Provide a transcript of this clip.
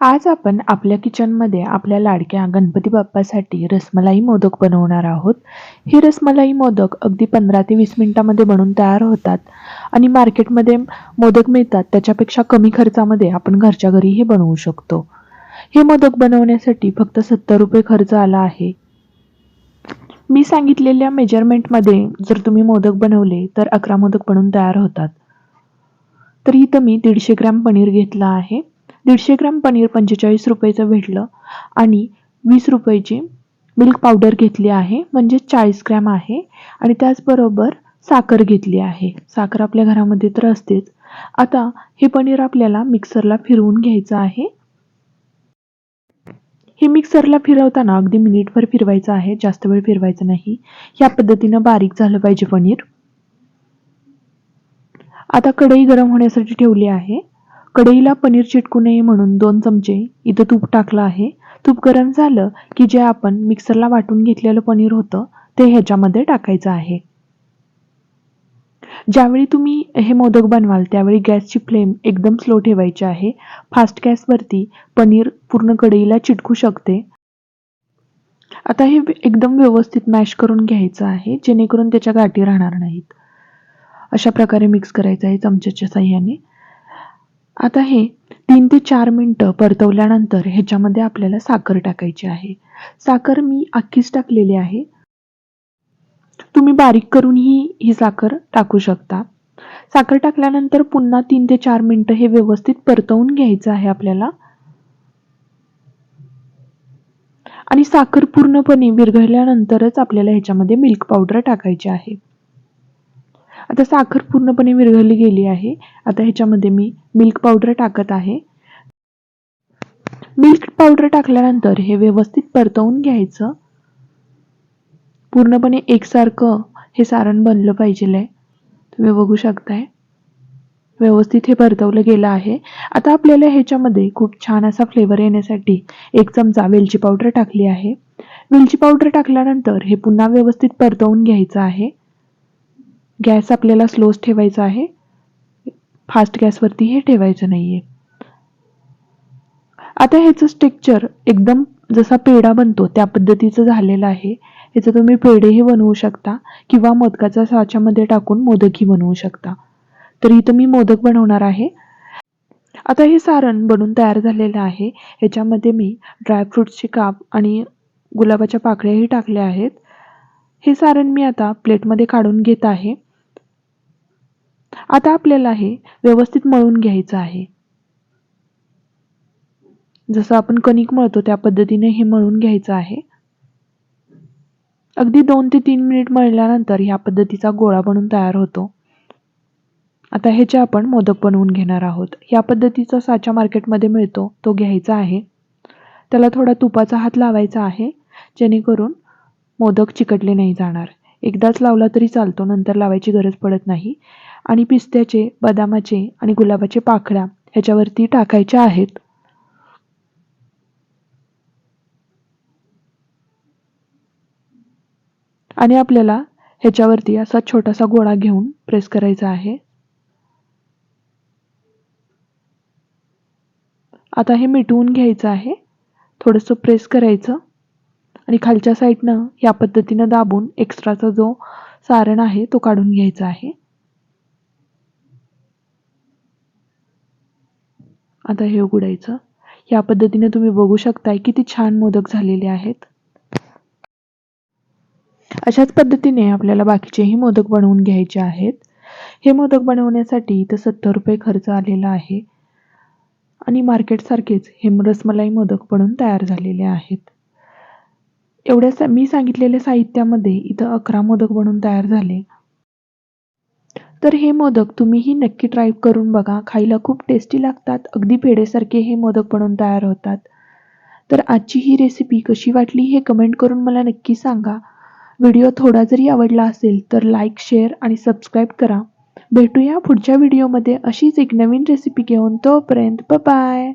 आज आपण आपल्या किचनमध्ये आपल्या लाडक्या गणपती बाप्पासाठी रसमलाई मोदक बनवणार आहोत. हे रसमलाई मोदक अगदी पंधरा ते वीस मिनिटामध्ये बनून तयार होतात आणि मार्केटमध्ये मोदक मिळतात त्याच्यापेक्षा कमी खर्चामध्ये आपण घरच्या घरी हे बनवू शकतो. हे मोदक बनवण्यासाठी फक्त सत्तर रुपये खर्च आला आहे. मी सांगितलेल्या मेजरमेंटमध्ये जर तुम्ही मोदक बनवले तर अकरा मोदक बनून तयार होतात. तर इथं मी दीडशे ग्रॅम पनीर घेतलं आहे. दीडशे ग्रॅम पनीर पंचेचाळीस रुपयाचं भेटलं आणि वीस रुपयाची मिल्क पावडर घेतली आहे म्हणजे चाळीस ग्रॅम आहे आणि त्याचबरोबर साखर घेतली आहे. साखर आपल्या घरामध्ये तर असतेच. आता हे पनीर आपल्याला मिक्सरला फिरवून घ्यायचं आहे. हे मिक्सरला फिरवताना अगदी मिनिटभर फिरवायचं आहे जास्त वेळ फिरवायचं नाही. या पद्धतीनं बारीक झालं पाहिजे पनीर. आता कढई गरम होण्यासाठी ठेवली आहे. कढईला पनीर चिटकू नये म्हणून दोन चमचे इथं तूप टाकलं आहे. तूप गरम झालं की जे आपण मिक्सरला वाटून घेतलेलं पनीर होतं ते ह्याच्यामध्ये टाकायचं आहे. ज्यावेळी तुम्ही हे मोदक बनवाल त्यावेळी गॅसची फ्लेम एकदम स्लो ठेवायची आहे. फास्ट गॅसवरती पनीर पूर्ण कढईला चिटकू शकते. आता हे एकदम व्यवस्थित मॅश करून घ्यायचं आहे जेणेकरून त्याच्या गाठी राहणार नाहीत. अशा प्रकारे मिक्स करायचं आहे चमच्याच्या साह्याने. आता हे तीन ते चार मिनटं परतवल्यानंतर ह्याच्यामध्ये आपल्याला साखर टाकायची आहे. साखर मी अख्खीच टाकलेली आहे. तुम्ही बारीक करूनही ही साखर टाकू शकता. साखर टाकल्यानंतर पुन्हा तीन ते चार मिनटं हे व्यवस्थित परतवून घ्यायचं आहे आपल्याला. आणि साखर पूर्णपणे विरघळल्यानंतरच आपल्याला ह्याच्यामध्ये मिल्क पावडर टाकायची आहे. आता साखर पूर्णपणे विरघळली गेली आहे. आता ह्याच्यामध्ये मी मिल्क पावडर टाकत आहे. मिल्क पावडर टाकल्यानंतर हे व्यवस्थित परतवून घ्यायचं. पूर्णपणे एकसारखं हे सारण बनलं पाहिजे तुम्ही बघू शकताय. व्यवस्थित हे परतवलं गेलं आहे. आता आपल्याला ह्याच्यामध्ये खूप छान असा फ्लेवर येण्यासाठी एक चमचा वेलची पावडर टाकली आहे. वेलची पावडर टाकल्यानंतर हे पुन्हा व्यवस्थित परतवून घ्यायचं आहे. गॅस आपल्याला स्लोच ठेवायचा आहे. फास्ट गॅसवरती हे ठेवायचं नाही आहे आता ह्याचं स्टेक्चर एकदम जसा पेढा बनतो त्या पद्धतीचं झालेलं आहे. ह्याचं तुम्ही पेढेही बनवू शकता किंवा मोदकाचा साच्यामध्ये टाकून मोदकही बनवू शकता. तर इथं मी मोदक बनवणार आहे. आता हे सारण बनून तयार झालेलं आहे. ह्याच्यामध्ये मी ड्रायफ्रूट्सचे काप आणि गुलाबाच्या पाकळ्याही टाकल्या आहेत. हे सारण मी आता प्लेटमध्ये काढून घेत आहे. आता आपल्याला हे व्यवस्थित मळून घ्यायचं आहे. जसं आपण कणिक मळतो त्या पद्धतीने हे मळून घ्यायचं आहे. अगदी दोन ते तीन मिनिट मळल्यानंतर ह्या पद्धतीचा गोळा बनून तयार होतो. आता ह्याचे आपण मोदक बनवून घेणार आहोत. या पद्धतीचा साचा मार्केटमध्ये मिळतो तो घ्यायचा आहे. त्याला थोडा तुपाचा हात लावायचा आहे जेणेकरून मोदक चिकटले नाही जाणार. एकदाच लावला तरी चालतो नंतर लावायची गरज पडत नाही. आणि पिस्त्याचे बदामाचे आणि गुलाबाचे पाकळ्या ह्याच्यावरती टाकायच्या आहेत. आणि आपल्याला ह्याच्यावरती असा छोटासा गोळा घेऊन प्रेस करायचा आहे. आता हे मिटवून घ्यायचं आहे. थोडंसं प्रेस करायचं. आणि खालच्या साईडनं या पद्धतीनं दाबून एक्स्ट्राचा जो सारण आहे तो काढून घ्यायचा आहे. आता हे उघडायचं. या पद्धतीने तुम्ही बघू शकताय किती छान मोदक झालेले आहेत. अशाच पद्धतीने आपल्याला बाकीचेही मोदक बनवून घ्यायचे आहेत. हे मोदक बनवण्यासाठी इथं सत्तर रुपये खर्च आलेला आहे. आणि मार्केटसारखेच हे रसमलाई मोदक बनवून तयार झालेले आहेत. एवढ्या मी सांगितलेल्या साहित्यामध्ये इथं अकरा मोदक बनवून तयार झाले. तर हे मोदक तुम्हीही नक्की ट्राय करून बघा. खायला खूप टेस्टी लागतात. अगदी पेढेसारखे हे मोदक बनवून तयार होतात. तर आजची ही रेसिपी कशी वाटली हे कमेंट करून मला नक्की सांगा. व्हिडिओ थोडा जरी आवडला असेल तर लाईक शेअर आणि सबस्क्राईब करा. भेटूया पुढच्या व्हिडिओमध्ये अशीच एक नवीन रेसिपी घेऊन तोपर्यंत बाय